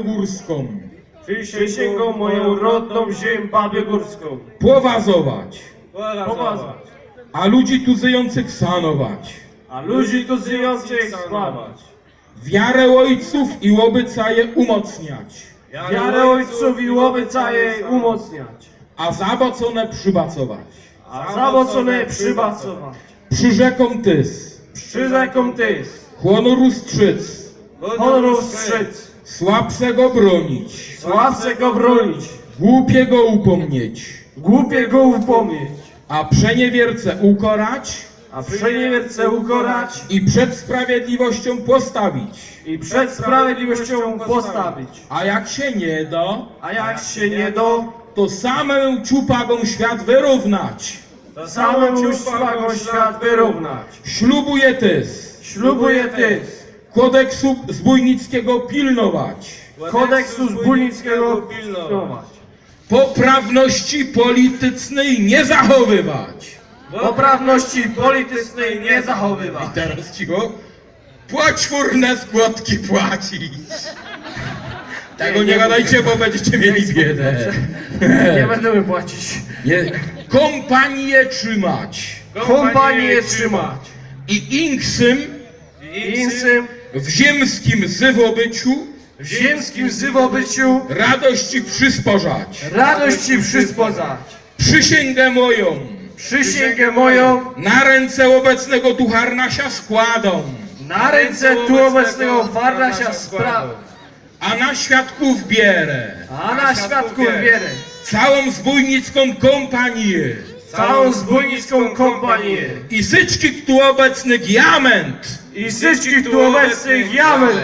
górską Przysięgą moją rodną ziemię Pabiogórską. powazować, Pomazać. a ludzi tu żyjących szanować, A ludzi tu żyjących sławać. wiarę ojców i obyczaje umocniać, Wiarę ojców i obyczaje umocniać. a zabocone przybacować. A zabocone przybacować. Przyrzekam tys, Przyrzekam tyś. honoru strzyc, Honoru strzec. Słabszego bronić, Słabszego bronić. głupiego upomnieć, Głupiego upomnieć. a przeniewiercę ukorać A przeniewiercę ukorać. i przed sprawiedliwością postawić. I przed sprawiedliwością postawić. A jak się nie da, A jak się nie do, to samemu ciupagom świat wyrównać. to samemu szwagom świat wyrównać. Ślubuję tys, Ślubuję tyś. Kodeksu zbójnickiego pilnować, Kodeksu zbójnickiego pilnować. poprawności politycznej nie zachowywać. Poprawności politycznej nie zachowywać. Teraz cicho, płać furne składki płacić. Tego Nie, nie nie gadajcie, bo będziecie mieli biedę. Nie będziemy płacić. Nie. Kompanię trzymać Kompanię trzymać. i inksym I insym w ziemskim zywobyciu w ziemskim zywobyciu radości przysporzać. radości przyspodzać. Przysięgę moją Przysięgę moją na ręce obecnego tu harnasia składą, na ręce tu obecnego farnasia spraw, a na świadków bierę a na świadków wierę. całą zbójnicką kompanię Całą zbójnicką kompanię. I syczki tu obecnych jament i wszystkich tu obecnych jamen